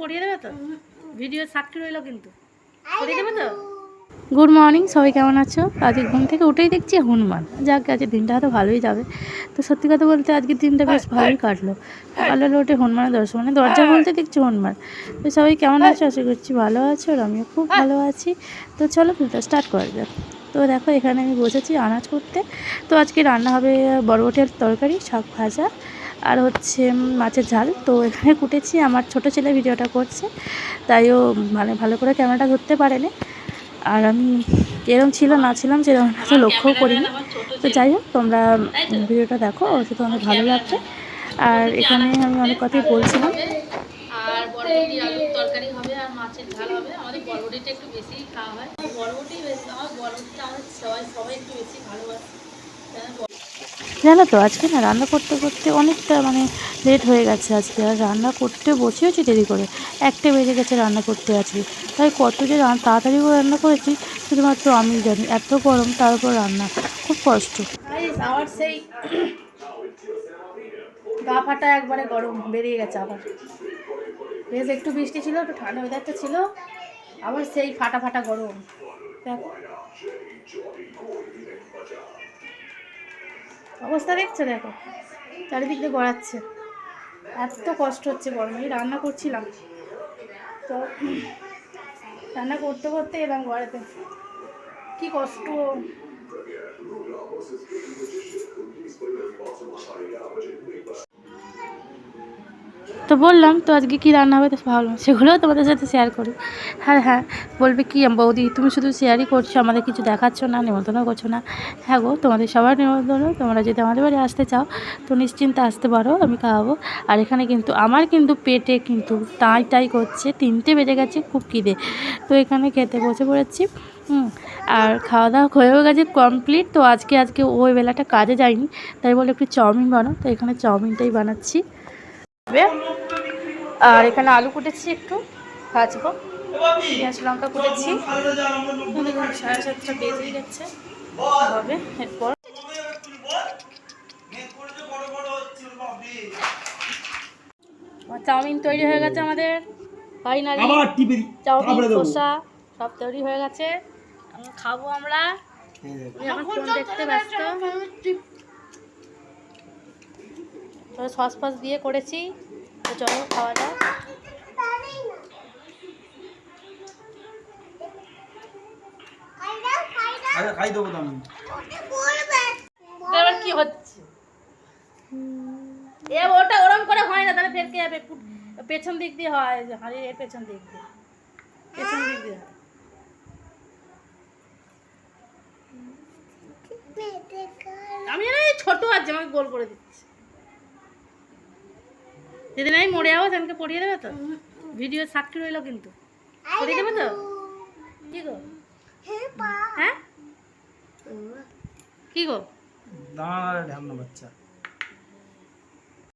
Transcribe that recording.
পড়িয়ে দেবে তো? ভিডিও সাক্ষী রইল কিন্তু। পড়িয়ে দেবে তো? গুড মর্নিং সবাই কেমন আছো? আজকে ঘুম থেকে উঠেই দেখছি হনুমান। যাক, আজকে দিনটা হয়তো ভালোই যাবে। তো সত্যি কথা বলতে আজকের দিনটা বেশ ভালোই কাটলো। সকালবেলা উঠে হনুমানের দর্শন। মানে দরজা বলতে দেখছি হনুমান। তো সবাই কেমন আছো? আশা করছি ভালো আছো আর আমিও খুব ভালো আছি। তো চলো, ভিডিওটা স্টার্ট করা যাক। তো দেখো, এখানে আমি বসেছি আনাজ করতে। তো আজকে রান্না হবে বরবটির তরকারি, শাক ভাজা। আর হচ্ছে মাছের ঝাল। তো এখানে কুটেছি, আমার ছোট ছেলে ভিডিওটা করছে, তাই ও মানে ভালো করে ক্যামেরাটা ধরতে পারেনি। আর আমি এরকম ছিল না ছিলাম সেরকম লক্ষ্যও করিনি। তো যাই হোক, তোমরা ভিডিওটা দেখো ওতে তো অনেক ভালো লাগবে। আর এখানে আমি অনেক কথাই বলছিলাম। আর বরবটি আলুর তরকারি হবে আর মাছের ঝাল হবে। আমাদের বরবটিটা একটু বেশি খাওয়া হয়। বরবটি বেশি, আমার বরবটিটা সবাই সবাই একটু বেশি ভালোবাসে। জানো তো, আজকে না রান্না করতে করতে অনেকটা মানে লেট হয়ে গেছে আজকে, আর রান্না করতে বসেওছি দেরি করে। একটা বেজে গেছে রান্না করতে আজকে। তাই কত যে তাড়াতাড়ি করে রান্না করেছি, শুধুমাত্র আমি জানি এত গরম, তার উপর রান্না। খুব কষ্ট। আমার সেই গা ফাটা একবারে গরম, বেরিয়ে গেছে আবার। বেশ একটু বৃষ্টি ছিল, একটু ঠান্ডা ওয়েদারটা ছিল, আবার সেই ফাটা ফাটা গরম। দেখো। অবস্থা দেখছ দেখো। চারিদিক দিয়ে গড়াচ্ছে। এত কষ্ট হচ্ছে গরমে। রান্না করছিলাম। তো রান্না করতে করতে এলাম গড়াতে। কি কষ্ট। তো বললাম, তো আজকে কী রান্না হবে? তো ভাবলাম সেগুলোও তোমাদের সাথে শেয়ার করি। হ্যাঁ হ্যাঁ। বলবে, কি বৌদি, তুমি শুধু শেয়ারই করছ, আমাদের কিছু দেখাচ্ছ না নিমন্ত্রণ করছ না। হ্যাঁ গো, তোমাদের সবার নিমন্ত্রণ, তোমরা যদি আমাদের বাড়ি আসতে চাও, তো নিশ্চিন্তে আসতে পারো, আমি খাওয়াবো। আর এখানে কিন্তু, আমার কিন্তু পেটে কিন্তু টাই টাই করছে, তিনটে বেজে গেছে, খুব খিদে। তো এখানে খেতে বসে পড়েছি আর খাওয়া দাওয়া হয়েও গেছে কমপ্লিট তো আজকে আজকে ওই বেলাটা কাজে যায়নি তাই বলে একটু চাউমিন বানাও, তো এখানে চাউমিনটাই বানাচ্ছি। আর এখানে আলু কুটেছি একটু ভাজবো। পেঁয়াজ লঙ্কা কুটেছি। সাড়ে সাতটা বেজেই গেছে হবে এরপর। চাউমিন তৈরি হয়ে গেছে আমাদের। Finally chowmein. কষা সব তৈরি হয়ে গেছে। খাব আমরা। এখন দেখতে ব্যস্ত। তো সস ফস দিয়ে করেছি। তো চলো খাওয়া আচ্ছা খাই দেবো আমি। এবার কি হচ্ছে? এ ওটা ওরম করে হয় না তাহলে ফেরকে যাবে পেছন দিক দিয়ে হয় হাড়ির এর পেছন দিক দিয়ে। পেছন দিক দিয়ে হয়। আমি ছোট আছে আমাকে গোল করে দিচ্ছি। যেদিন আমি মরে যাব, সেদিনকে পড়িয়ে দেবে তো? ভিডিও সাক্ষী রইল কিন্তু। পড়িয়ে দেবে তো? কি গো? হ্যাঁ? কি গো? দাঁড়া ঢামনা বাচ্চা।